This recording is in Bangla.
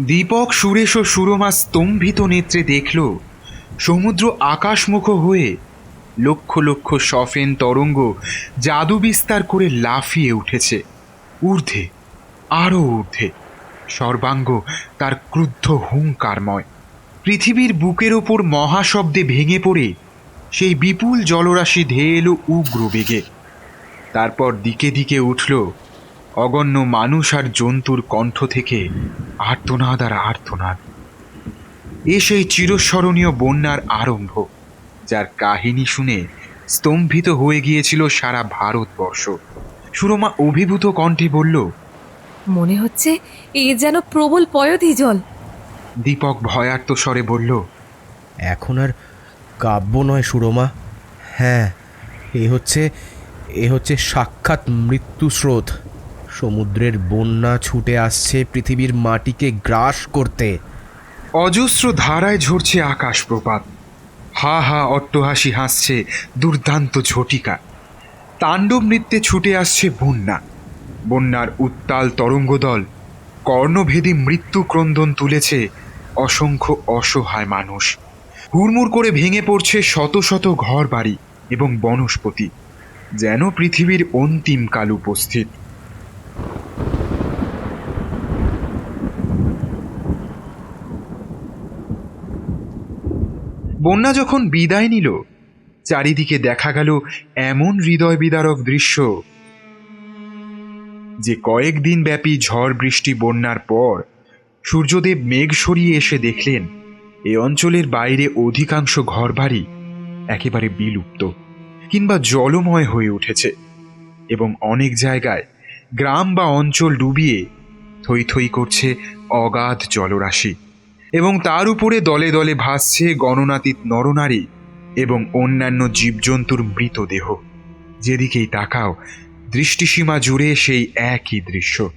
দীপক, সুরেশ ও সুরমা স্তম্ভিত নেত্রে দেখল, সমুদ্র আকাশমুখ হয়ে লক্ষ লক্ষ সফেন তরঙ্গ জাদু বিস্তার করে লাফিয়ে উঠেছে। ঊর্ধ্বে, আরও ঊর্ধ্বে, সর্বাঙ্গ তার ক্রুদ্ধ হুঙ্কারময়। পৃথিবীর বুকের ওপর মহাশব্দে ভেঙে পড়ে সেই বিপুল জলরাশি ধেয়ে এলো উগ্র বেগে। তারপর দিকে দিকে উঠল অগণ্য মানুষ আর জন্তুর কণ্ঠ থেকে আর্তনাদ আর আর্তনাদ। এ সেই চিরস্মরণীয় বন্যার আরম্ভ যার কাহিনী শুনে স্তম্ভিত হয়ে গিয়েছিল সারা ভারতবর্ষ। সুরমা অভিভূত কণ্ঠে বলল মনে হচ্ছে এ যেন প্রবল পয়ধি জল। দীপক ভয়ার্ত স্বরে বলল এখন আর কাব্য নয় সুরমা। হ্যাঁ এ হচ্ছে এ হচ্ছে সাক্ষাৎ মৃত্যু স্রোত সমুদ্রের বন্যা ছুটে আসছে, পৃথিবীর মাটিকে গ্রাস করতে। অজস্র ধারায় ঝরছে আকাশ প্রপাত হা হা, অট্টহাসি হাসছে দুর্দান্ত ঝটিকা। তাণ্ডব নৃত্যে ছুটে আসছে বন্যা। বন্যার উত্তাল তরঙ্গদল, কর্ণভেদী মৃত্যু ক্রন্দন তুলেছে অসংখ্য অসহায় মানুষ। হুড়মুড় করে ভেঙে পড়ছে শত শত ঘর বাড়ি এবং বনস্পতি, যেন পৃথিবীর অন্তিম কাল উপস্থিত। বন্যা যখন বিদায় নিল, চারিদিকে দেখা গেল এমন হৃদয় বিদারক দৃশ্য যে কয়েকদিন ব্যাপী ঝড় বৃষ্টি বন্যার পর সূর্যদেব মেঘ সরিয়ে এসে দেখলেন, এ অঞ্চলের বাইরে অধিকাংশ ঘরবাড়ি একেবারে বিলুপ্ত কিংবা জলময় হয়ে উঠেছে এবং অনেক জায়গায় গ্রাম বা অঞ্চল ডুবিয়ে থই থই করছে অগাধ জলরাশি। এবং তার উপরে দলে দলে ভাসছে গণনাতীত নরনারী এবং অন্যান্য জীবজন্তুর মৃতদেহ। যেদিকেই তাকাও, দৃষ্টিসীমা জুড়ে সেই একই দৃশ্য।